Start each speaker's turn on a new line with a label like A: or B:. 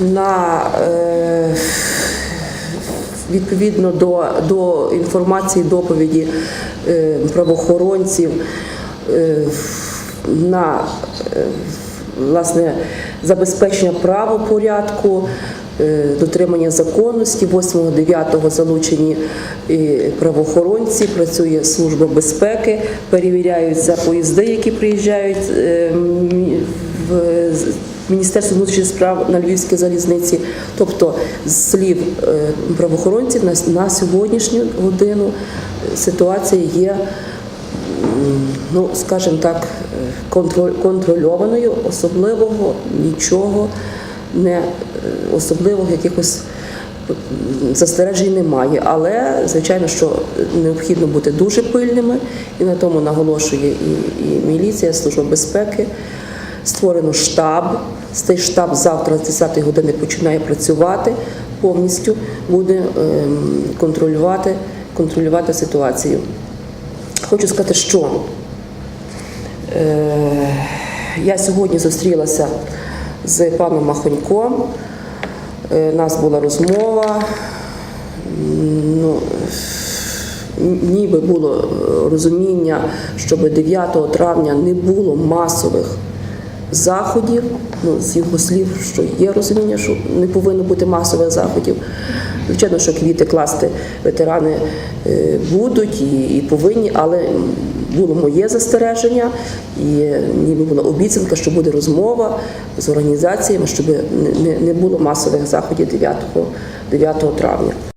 A: на е, відповідно до, до інформації доповіді е, правоохоронців е, на е, власне забезпечення правопорядку. Дотримання законності 8-9 залучені правоохоронці, працює служба безпеки, перевіряються поїзди, які приїжджають Міністерство внутрішніх справ на Львівській залізниці. Тобто, з слів е, правоохоронців, на, сьогоднішню годину е, ситуація є, ну скажімо так, е, контрольованою, особливого нічого не особливих якихось застережень немає. Але звичайно, що необхідно бути дуже пильними, і на тому наголошує і, і міліція, служба безпеки. Створено штаб. Цей штаб завтра з 10 години починає працювати повністю, буде ем, контролювати, контролювати ситуацію. Хочу сказати, що е, я сьогодні зустрілася з паном Махоньком. Е, У нас була розмова. Ну, ніби було е, розуміння, щоб 9 травня не було масових заходів. Ну, з його слів, що є розуміння, що не повинно бути масових заходів. Звичайно, що квіти класти ветерани е, будуть і, і повинні, але було моє застереження, і ніби була обіцянка, що буде розмова з організаціями, щоб не- не було масових заходів 9, 9 травня.